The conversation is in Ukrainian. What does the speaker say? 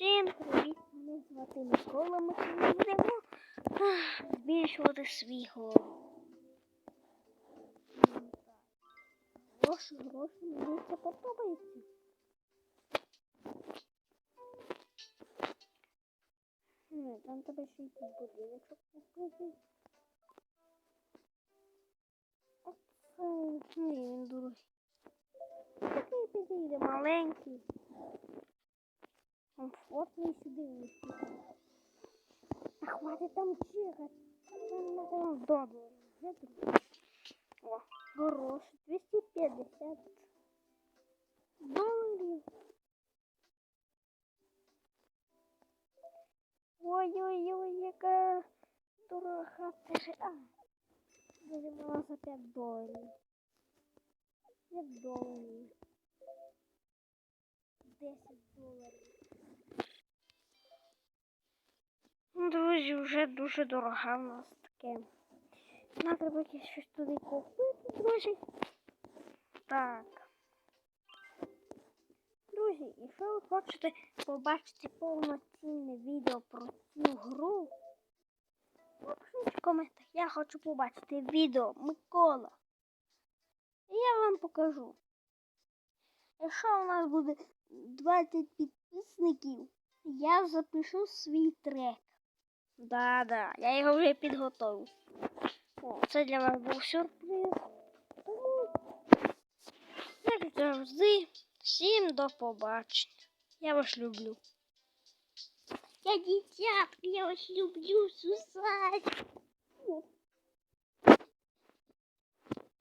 Всім привіт! Мене звати Микола. Ми сьогодні будемо ах, збільшувати свій голос. Гроші, гроші, мені це подобається. Ні, там тебе ще й будиночок накрити. Оце, ні, він дорогий. Такий підійде, маленький. Комфортний сюди висити. А хватить там чекати. Там на там добре. Вже друге. О, гроші. 250 доларів. Ой-ой-ой, яка дорога теж. А, даже мала за 5 доларів. 5 доларів. 10 доларів. Ну, вже дуже дорога в нас таке. Нам треба щось туди купити, друзі. Так. Друзі, якщо ви хочете побачити повноцінне відео про цю гру, напишіть в коментах. Я хочу побачити відео Микола. І я вам покажу. Якщо у нас буде 20 підписників, я запишу свій трек. Да-да, я його вже підготовив. О, це для вас був сюрприз. Як завжди, всім до побачення. Я вас люблю. Я дитятка, я вас люблю, сусать.